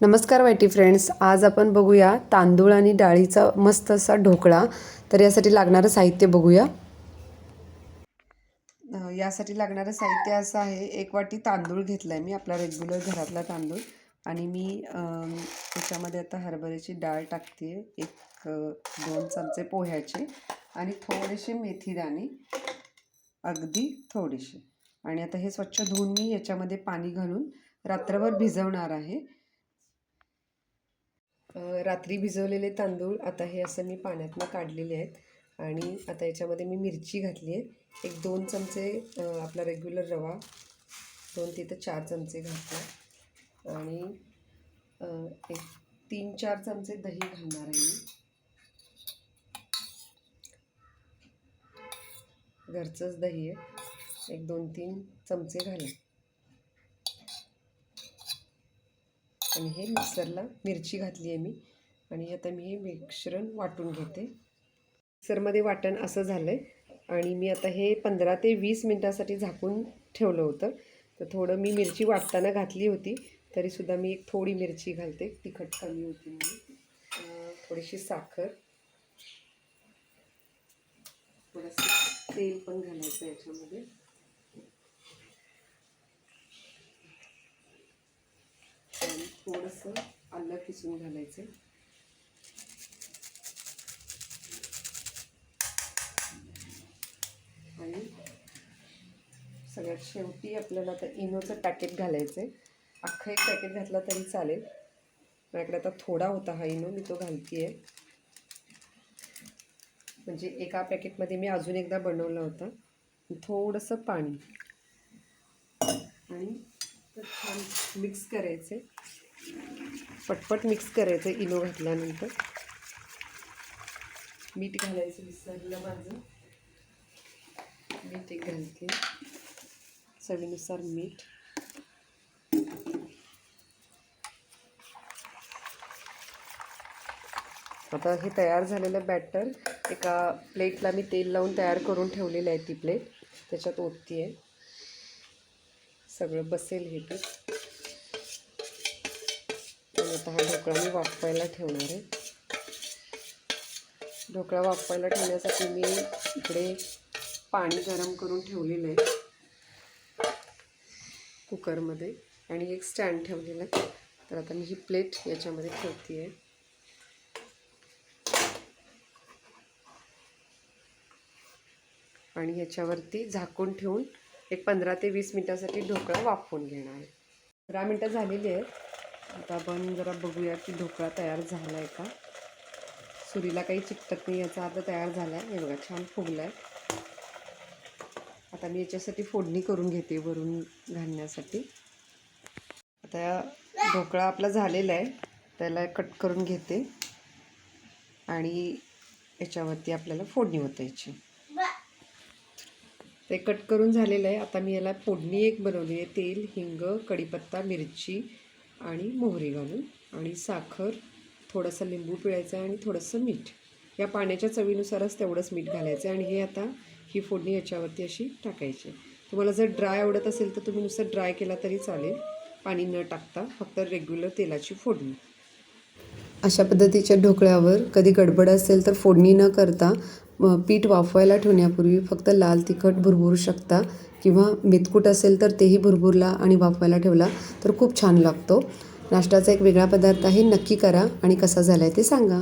नमस्कार YT friends आज आपण बघूया तांदूळ आणि डाळीचा मस्त असा ढोकळा. तर यासाठी लागणारं साहित्य बघूया. यासाठी लागणारं साहित्य असं आहे एक वाटी तांदूळ घेतला आहे मी आपला रेग्युलर घरातला तांदूळ. आणि मी त्याच्यामध्ये आता हरभऱ्याची डाळ टाकते एक दोन चमचे पोह्याचे आणि थोडेसे मेथी अगदी थोडेसे. आणि आता हे स्वच्छ धुवून मी याच्यामध्ये पाणी घालून रात्रभर भिजवणार आहे. रात्री भिजवलेले तांदूळ आता हे असं मी पाण्यातनं काढलेले आहेत. आणि आता याच्यामध्ये मी मिरची घातली आहे. एक दोन चमचे आपला रेग्युलर रवा दोन तिथं चार चमचे घातला. आणि एक तीन चार चमचे दही घालणार आहे मी. घरचंच दही आहे. एक दोन तीन चमचे घाला. आणि हे मिक्सरला मिरची घातली आहे मी. आणि आता मी हे मिश्रण वाटून घेते. मिक्सरमध्ये वाटण असं झालं आहे आणि मी आता हे पंधरा ते वीस मिनटासाठी झाकून ठेवलं होतं. तर थोडं मी मिरची वाटताना घातली होती. तरीसुद्धा मी एक थोडी मिरची घालते. तिखट कमी होती मी थोडीशी साखर. थोडंसं तेल पण घालायचं याच्यामध्ये आणि थोडंसं आलं किसून घालायचं. आणि सगळ्यात शेवटी आपल्याला आता इनोचं पॅकेट घालायचं आहे अख्खं एक पॅकेट घातला तरी चालेल. माझ्याकडे आता थोडा होता हा इनो मी तो घालते आहे म्हणजे एका पॅकेटमध्ये मी अजून एकदा बनवला होता. थोडंसं पाणी. आणि छान मिक्स करायचे पटपट मिक्स करायचं इनो घातल्यानंतर. मीठ घालायचं विसरलं माझं. मीठ एक घालते. चवीनुसार मीठ. आता हे तयार झालेलं बॅटर एका प्लेटला मी तेल लावून तयार करून ठेवलेलं आहे ती प्लेट. त्याच्यात ओतती आहे सगळं बसेल हे पीठ आता हा ढोकळा मी वाफवायला ठेवणार आहे. ढोकळा वाफवायला ठेवण्यासाठी मी इकडे पाणी गरम करून ठेवलेलं आहे. कुकरमध्ये. आणि एक स्टँड ठेवलेला आहे. तर आता मी ही प्लेट याच्यामध्ये ठेवते आहे आणि ह्याच्यावरती झाकून ठेवून एक पंधरा ते वीस मिनटासाठी ढोकळा वाफवून घेणार आहे. पंधरा मिनटं झालेली आहेत. आता आपण जरा बघूया की ढोकळा तयार झाला आहे का? सुरीला काही चिकटत नाही याचा आता तयार झाला आहे हे बघा छान फुगला आहे आता मी याच्यासाठी फोडणी करून घेते वरून घालण्यासाठी. आता ढोकळा आपला झालेला आहे त्याला कट करून घेते. आणि याच्यावरती आपल्याला फोडणी ओतायची. ते कट करून झालेलं आहे. आता मी याला फोडणी एक बनवली आहे. तेल हिंग कढीपत्ता मिरची आणि मोहरी घालून आणि साखर थोडंसं लिंबू पिळायचं आणि थोडंसं मीठ. या पाण्याच्या चवीनुसारच तेवढंच मीठ घालायचं आणि हे आता ही फोडणी याच्यावरती अशी टाकायची. तुम्हाला जर ड्राय आवडत असेल तर तुम्ही नुसतं ड्राय केला तरी चालेल. पाणी न टाकता फक्त रेग्युलर तेलाची फोडणी. अशा पद्धतीच्या ढोकळ्यावर कधी गडबड असेल तर फोडणी न करता पीठ वाफवायला ठेवण्यापूर्वी फक्त लाल तिखट भुरभुरू शकता किंवा मेतकूट असेल तर तेही भुरभुरला आणि वाफवायला ठेवला तर खूप छान लागतो. नाश्त्याचा एक वेगळा पदार्थ आहे नक्की करा आणि कसा झाला आहे ते सांगा.